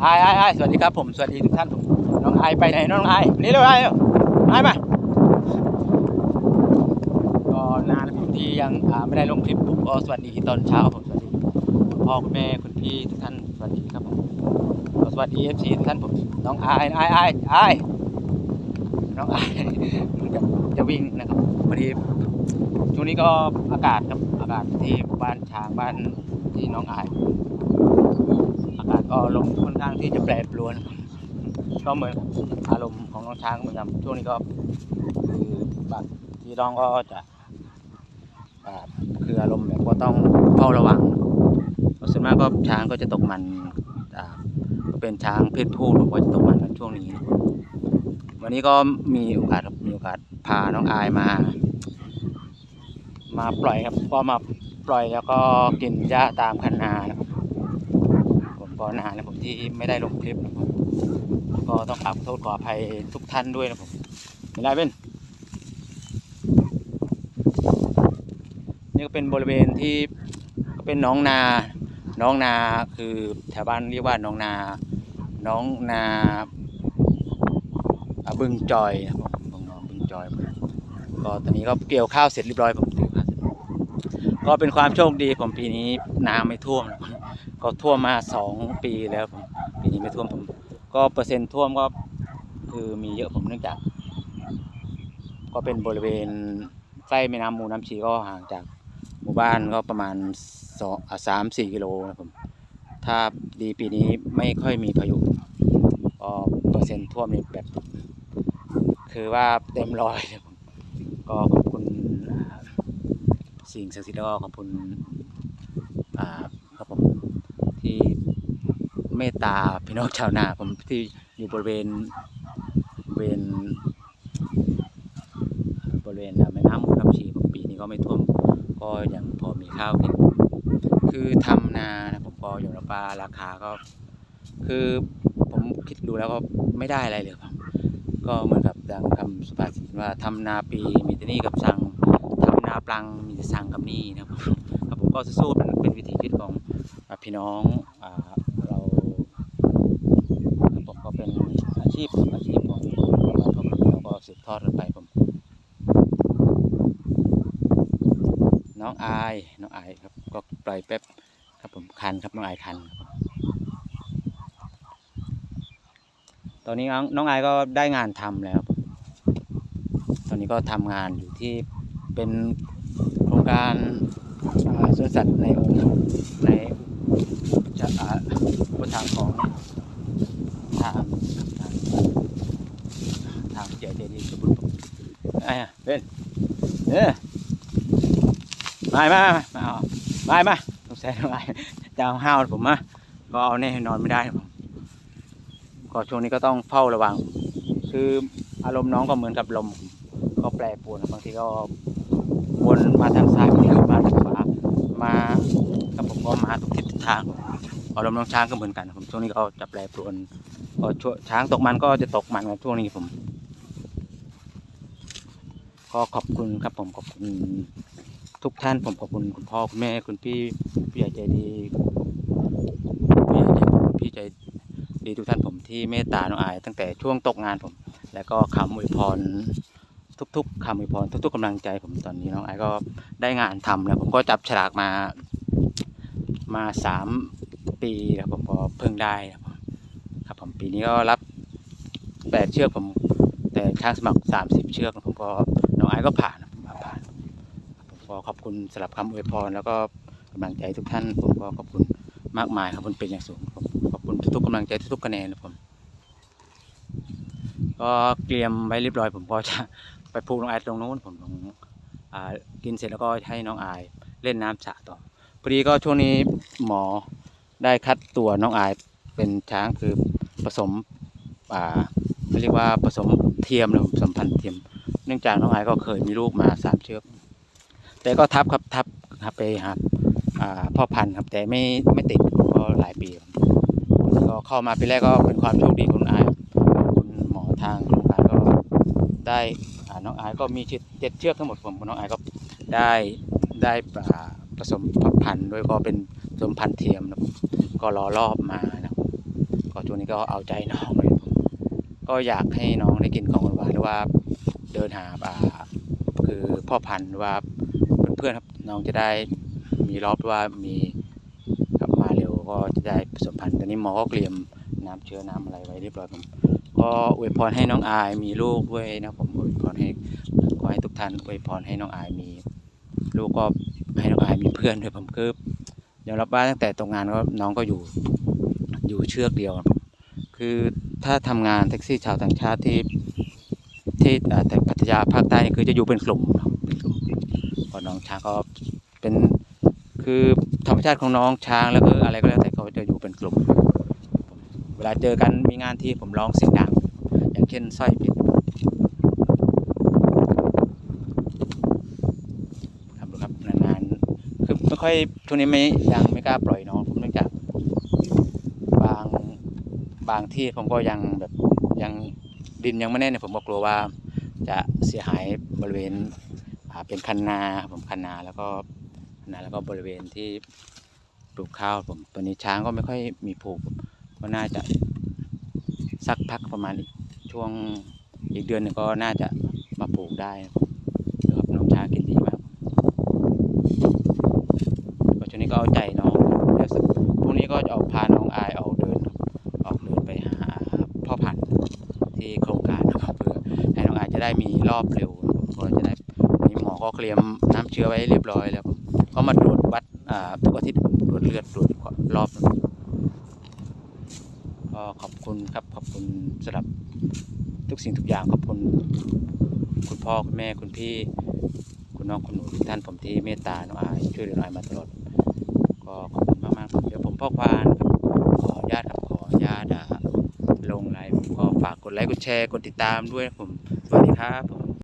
ไอ้ไอ้ไอ้สวัสดีครับผมสวัสดีทุกท่านผมน้องไอไปไหนน้องไอนี่เร็วไอเร็วไอมาก็นานผมที่ยังไม่ได้ลงคลิปผมก็สวัสดีตอนเช้าผมสวัสดีคุณพ่อคุณแม่คุณพี่ทุกท่านสวัสดีครับผมสวัสดีเอฟซีทุกท่านผมน้องไอไอไอไอน้องไอจะจะวิ่งนะครับพอดีช่วงนี้ก็อากาศครับอากาศที่บ้านช้างบ้านที่น้องไออา ก็ลมณ์ค่อนข้างที่จะแปรปรวน ก็เหมือนอารมณ์ของน้องช้างเหมือนกันช่วงนี้ก็คือแบบที่น้องก็จะคืออารมณ์แบบก็ต้องเฝ้าระวังเพราะส่วนมากก็ช้างก็จะตกมันเป็นช้างเพศผู้ผมก็จะตกมันกันช่วงนี้ วันนี้ก็มีโอกาสมีโอกาสพาน้องอายมา มาปล่อยครับก็มาปล่อยแล้วก็กินหญ้าตามคันนานะครับ ผมก็นานแล้วผมที่ไม่ได้ลงคลิปนะครับก็ต้องกราบขอโทษขออภัยทุกท่านด้วยนะผมไม่ได้เป็นนี่ก็เป็นบริเวณที่ก็เป็นหน้องนาหน้องนาคือแถวบ้านเรียกว่าน้องนาหน้องนาบึงจอยนะครับผมบึงบึงจอยก็ตอนนี้ก็เกี่ยวข้าวเสร็จเรียบร้อยผมเกี่ยวข้าวเสร็จก็เป็นความโชคดีผมปีนี้น้ำไม่ท่วมนะครับ ก็ท่วมมาสองปีแล้วผมปีนี้ไม่ท่วมผม ก็เปอร์เซ็นต์ท่วมก็คือมีเยอะผมเนื่องจาก ก็เป็นบริเวณใกล้แม่น้ำมูลน้ำชีก็ห่างจากหมู่บ้านก็ประมาณสองอ่าสามสี่กิโลนะผมถ้าดีปีนี้ไม่ค่อยมีพายุก็เปอร์เซ็นต์ท่วมนี่แบบ คือว่าเต็มร้อยผมก็ขอบคุณสิ่งศักดิ์สิทธิ์แล้วก็ขอบคุณอ่าครับผม ที่เมตตาพี่น้องชาวนาผมที่อยู่บริเวณบริเวณบริเวณแม่น้ำมูลน้ำชีปีนี้ก็ไม่ท่วมก็ยังพอมีข้าวกินคือทำนานะผมก็ยอมรับว่าราคาก็ คือผมคิดดูแล้วก็ไม่ได้อะไรเลยครับ ก็เหมือนกับดังคำสุภาษิตว่าทำนาปีมีแต่นี้กับสังทำนาปลังมีแต่สังกับนี้นะครับผมก็สู้ๆเป็นเป็นวิธี พี่น้องอ่าเราผมก็เป็นอาชีพอาชีพของผมแล้วก็สืบทอดกันไปผมน้องอายน้องอายครับก็ปล่อยแป๊บครับผมคันครับน้องอายคันตอนนี้น้องอายก็ได้งานทำแล้ว ตอนนี้ก็ทำงานอยู่ที่เป็นโครงการสวนสัตว์ในองค์ใน จะอ่าบนทางของทางทางทางเจียเจดีย์สมบูรณ์ไอ้เป็นเออมามามามาเอามามาต้องใส่ทำไมจะเอาห้าวผมมาก็เอาแน่นอนไม่ได้ผมก็ช่วงนี้ก็ต้องเฝ้าระวัง คืออารมณ์น้องก็เหมือนกับลม ก็แปรปรวนบางทีก็วนมาทางซ้ายบางทีก็มาทางขวามา ก็มาทุกทิศทางอารมณ์น้องช้างก็เหมือนกันผมช่วงนี้ก็จะแปรปรวนก็ช่วงช้างตกมันก็จะตกมันกันช่วงนี้ผมก็ขอบคุณครับผมขอบคุณทุกท่านผมขอบคุณคุณพ่อคุณแม่คุณพี่พี่ใหญ่ใจดีพี่ใหญ่ใจพี่ใจดีทุกท่านผมที่เมตตาน้องอาย ตั้งแต่ช่วงตกงานผม แล้วก็คำอวยพรทุก ๆคำอวยพรทุก ๆกำลังใจผมตอนนี้น้องอายก็ได้งานทำแล้วผมก็จับฉลากมา มาสามปีครับผมก็เพิ่งได้ครับผมครับผมปีนี้ก็รับแปดเชือกผม แต่ช้างสมัครสามสิบเชือกผมก็น้องไอ้ก็ผ่านผมผ่านผมก็ขอบคุณสำหรับคำอวยพร แล้วก็กำลังใจทุกท่าน ผมก็ขอบคุณมากมายครับผมเป็นอย่างสูงขอบคุณทุกๆกำลังใจทุกๆคะแนนนะผมก็เตรียมไว้เรียบร้อย ผมก็จะไปพูกน้องไอายตรงโน้นผมลงกินเสร็จแล้วก็ให้น้องอายเล่นน้ำสระต่อ พอดีก็ช่วงนี้หมอได้คัดตัวน้องอายเป็นช้างคือผสมอ่าเรียกว่าผสมเทียมนะผสมพันธุ์เทียม เนื่องจากน้องอายก็เคยมีลูกมาสามเชือก แต่ก็ทับครับทับทับไปหาอ่าพ่อพันธุ์ครับแต่ไม่ไม่ติดก็หลายปีก็เข้ามาปีแรกก็เป็นความโชคดีของน้อายคุณหมอทางโรงพยาบาลก็ได้น้องอายก็มีเจ็ดเชือกทั้งหมดผมน้องอายก็ได้ได้อ่า ผสมพันธุ์ด้วยก็เป็นผสมพันธุ์เทียมนะก็รอรอบมานะก็ช่วงนี้ก็เอาใจน้องเลยก็อยากให้น้องได้กินของหวานหรือว่าเดินหาอ่าคือพ่อพันธุ์หรือว่าเพื่อนๆครับน้องจะได้มีรอบหรือว่ามีกลับมาเร็วก็จะได้ผสมพันธุ์ตอนนี้หมอก็เตรียมน้ำเชื้อน้ำอะไรไว้เรียบร้อยผมก็อวยพรให้น้องอายมีลูกด้วยนะผมอวยพรให้ขอให้ทุกท่านอวยพรให้น้องอายมีลูกก็ ให้น้องอายมีเพื่อนด้วยผมคือยอมรับว่าตั้งแต่ตรงงานก็น้องก็อยู่อยู่เชือกเดียวครับคือถ้าทำงานแท็กซี่ชาวต่างชาติที่ที่แต่พัทยาภาคใต้นี่คือจะอยู่เป็นกลุ่มเป็นกลุ่มพอน้องช้างก็เป็นคือธรรมชาติของน้องช้างแล้วก็อะไรก็แล้วแต่เขาจะอยู่เป็นกลุ่มผมเวลาเจอกันมีงานที่ผมร้องเสียงดังอย่างเช่นสร้อยเพชร ครับดูครับนานๆคือ ไม่ค่อยช่วงนี้ไม่ยังไม่กล้าปล่อยน้องผมเนื่องจากบางบางที่ผมก็ยังแบบยังดินยังไม่แน่นเนี่ยผมก็กลัวว่า จะเสียหายบริเวณเป็นคันนาผมคันนาแล้วก็คันนาแล้วก็บริเวณที่ปลูกข้าวผมตอนนี้ช้างก็ไม่ค่อยมีผูกก็น่าจะสักพักประมาณช่วงอีกเดือนหนึ่งก็น่าจะมาปลูกได้ครับน้องช้างกินดีมาก ก็ช่วงนี้ก็เอาใจน้องเดี๋ยวสักพรุ่งนี้ก็จะออกพาน้องอายออกเดินออกเดินไปหาพ่อพันธุ์ที่โครงการนะครับเพื่อให้น้องอายจะได้มีรอบเร็วนะครับก็จะได้มีหมอก็เตรียมน้ำเชื้อไว้เรียบร้อยแล้วก็มาตรวจวัดอ่าทุกอาทิตย์ตรวจเลือดตรวจรอบนะครับก็ขอบคุณครับขอบคุณสำหรับทุกสิ่งทุกอย่างขอบคุณคุณพ่อคุณแม่คุณพี่คุณน้องคุณหนูทุกท่านผมที่เมตตาน้องอายช่วยเหลือน้องอายมาตลอด ก็ขอบคุณมากมากเดี๋ยวผมพ่อควานครับขออนุญาตครับขออนุญาตลงไลฟ์ผมก็ฝากกดไลค์กดแชร์กดติดตามด้วยนะผมสวัสดีครับ